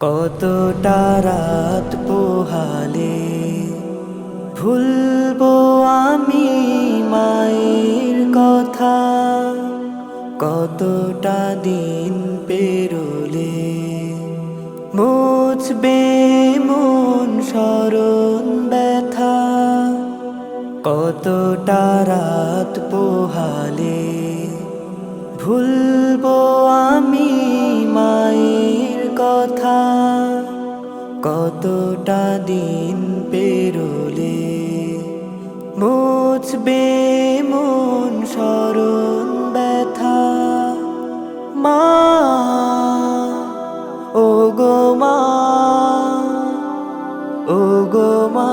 কতটা রাত পোহালে ভুলবো আমি মায়ের কথা? কতটা দিন পেরোলে মুছবে মন স্মরণ ব্যথা? কতটা রাত পোহালে ভুলবো কতটা দিন পেরোলে? মুছবে মন স্মরণ ব্যথা। মা ও গো মা ও মা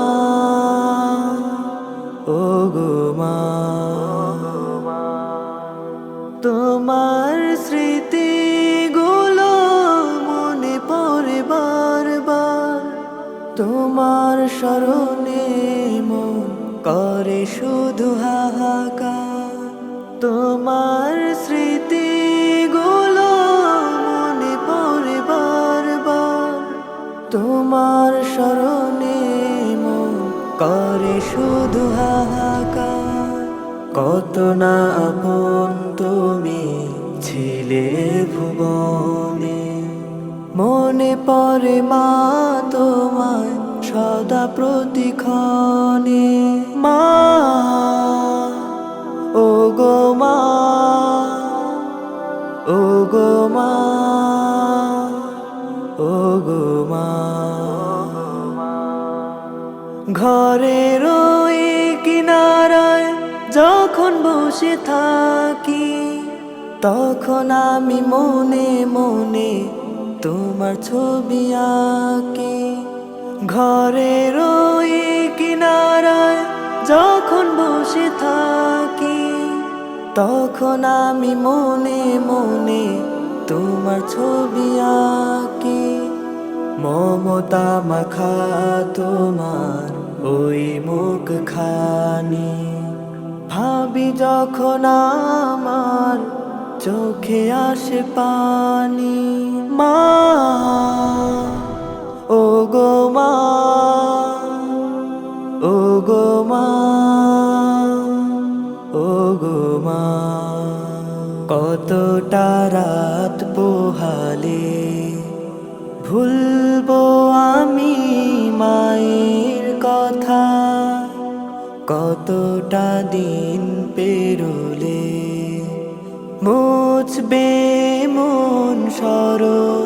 ও মা। তোমার তোমার স্মরণে মন করে শুধু হাহাকার। তোমার স্মৃতিগুলো মনে পড়ে বারবার। তোমার স্মরণে মন করে শুধু হাহাকার। কত না আপন তুমি ছিলে ভুবনে। মনে পড়ে মা তোমায় সদা প্রতিক্ষণে মা ও গো মা ও মা ও মা। ঘরের ওই কিনারায় যখন বসে থাকি, তখন আমি মনে মনে তোমার ছবি আঁকি। ঘরের ওই কিনারায় যখন বসে থাকি, তখন আমি মনে মনে তোমার ছবি আঁকি। মমতা মাখা তোমার ওই মুখ খানি ভাবি যখন আমার চোখে আসে পানি, মা গো মা ও গো মা, কতটা রাত পোহালে ভুলবো আমি মায়ের কথা, কতটা দিন পেরোলে মুছবে মন স্মরণ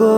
গো